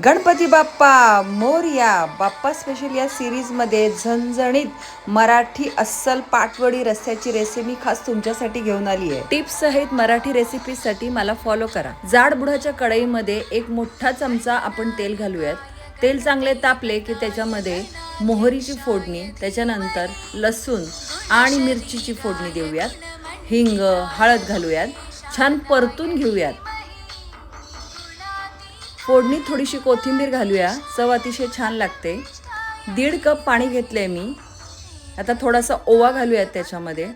Ganpati Bappa Morya Bappa special या सिरीजमध्ये झणझणीत मराठी अस्सल पाटवडी रस्त्याची रेसिपी खास तुमच्यासाठी घेऊन आली आहे. टिप्स सहित मराठी रेसिपीसाठी मला फॉलो करा. जाड बुडाच्या कढईमध्ये एक मोठा चमचा आपण तेल घालूयात. तेल चांगले तापले की त्याच्यामध्ये मोहरीची फोडणी त्याच्यानंतर लसूण आणि मिरचीची फोडणी देऊयात. हिंग हळद घालूयात. छान परतून घेऊयात. फोडणीत थोडीशी कोथिंबीर घालूया. चव अतिशय छान लागते. दीड कप पाणी घेतलंय मी. आता थोडासा ओवा घालूयात त्याच्यामध्ये.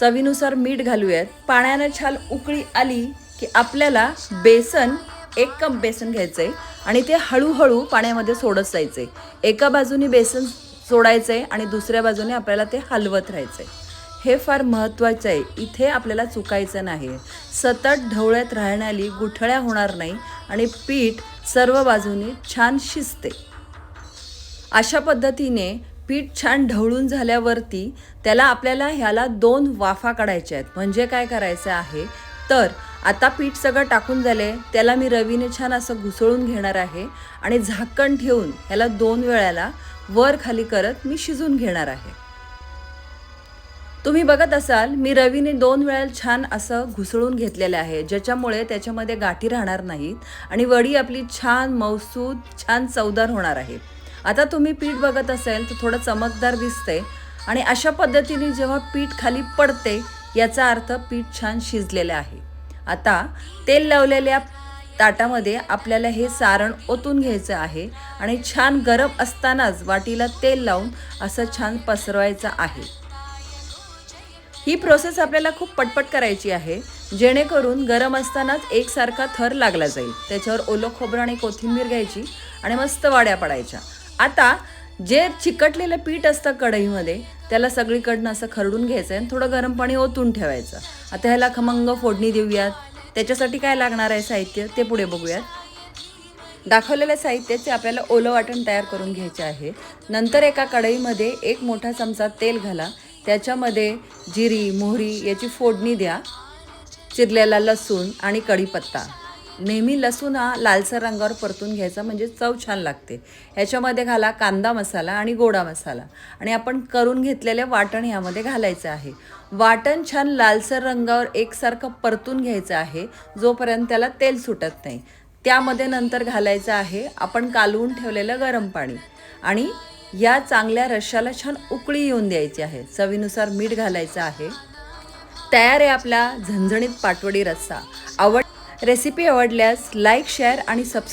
चवीनुसार मीठ घालूयात. पाण्यानं छान उकळी आली की आपल्याला बेसन एक कप बेसन घ्यायचं आहे आणि ते हळूहळू पाण्यामध्ये सोडत जायचंय. एका बाजूने बेसन सोडायचं आहे आणि दुसऱ्या बाजूने आपल्याला ते हलवत राहायचं आहे हे फार महत्त्वाचं आहे. इथे आपल्याला चुकायचं नाही. सतत ढवळ्यात राहण्याली गुठळ्या होणार नाही आणि पीठ सर्व बाजूनी छान शिजते. अशा पद्धतीने पीठ छान ढवळून झाल्यावरती त्याला आपल्याला ह्याला दोन वाफा काढायच्या आहेत. म्हणजे काय करायचं आहे? तर आता पीठ सगळं टाकून झाले त्याला मी रवीने छान असं घुसळून घेणार आहे आणि झाकण ठेवून ह्याला दोन वेळाला वर खाली करत मी शिजून घेणार आहे. तुम्ही बघत असाल मी रवीने दोन वेळा छान असं घुसळून घेतलेलं आहे ज्याच्यामुळे त्याच्यामध्ये गाठी राहणार नाहीत आणि वडी आपली छान मौसूद छान चवदार होणार आहे. आता तुम्ही पीठ बघत असेल तर थोडं चमकदार दिसते आणि अशा पद्धतीने जेव्हा पीठ खाली पडते याचा अर्थ पीठ छान शिजलेलं आहे. आता तेल लावलेल्या ताटामध्ये आपल्याला हे सारण ओतून घ्यायचं आहे आणि छान गरम असतानाच वाटीला तेल लावून असं छान पसरवायचं आहे. ही प्रोसेस आपल्याला खूप पटपट करायची आहे. जेणेकरून गरम असतानाच एकसारखा थर लागला जाईल. त्याच्यावर ओलं खोबरं आणि कोथिंबीर घ्यायची आणि मस्त वाड्या पडायच्या. आता जे चिकटलेलं पीठ असतं कढईमध्ये त्याला सगळीकडनं असं खरडून घ्यायचं आहे आणि थोडं गरम पाणी ओतून ठेवायचं. आता ह्याला खमंग फोडणी देऊयात. त्याच्यासाठी काय लागणार आहे साहित्य ते पुढे बघूयात. दाखवलेल्या साहित्याचे आपल्याला ओलं वाटण तयार करून घ्यायचे आहे. नंतर एका कढईमध्ये एक मोठा चमचा तेल घाला. त्याच्यामध्ये जिरी मोहरी याची फोडणी द्या. चिरलेला लसूण आणि कढीपत्ता. नेहमी लसूण हा लालसर रंगावर परतून घ्यायचा म्हणजे चव छान लागते. ह्याच्यामध्ये घाला कांदा मसाला आणि गोडा मसाला. आणि आपण करून घेतलेले वाटण ह्यामध्ये घालायचं आहे. वाटण छान लालसर रंगावर एकसारखं परतून घ्यायचं आहे जोपर्यंत त्याला तेल सुटत नाही. त्यामध्ये नंतर घालायचं आहे आपण कालवून ठेवलेलं गरम पाणी. आणि या चांगल्या रश्शाला छान उकळी येऊन द्यायची आहे. चवीनुसार मीठ घालायचं आहे. तयार आहे आपला झणझणीत पाटवडी रस्सा. आवड रेसिपी आवडल्यास लाईक शेअर आणि सबस्क्राईब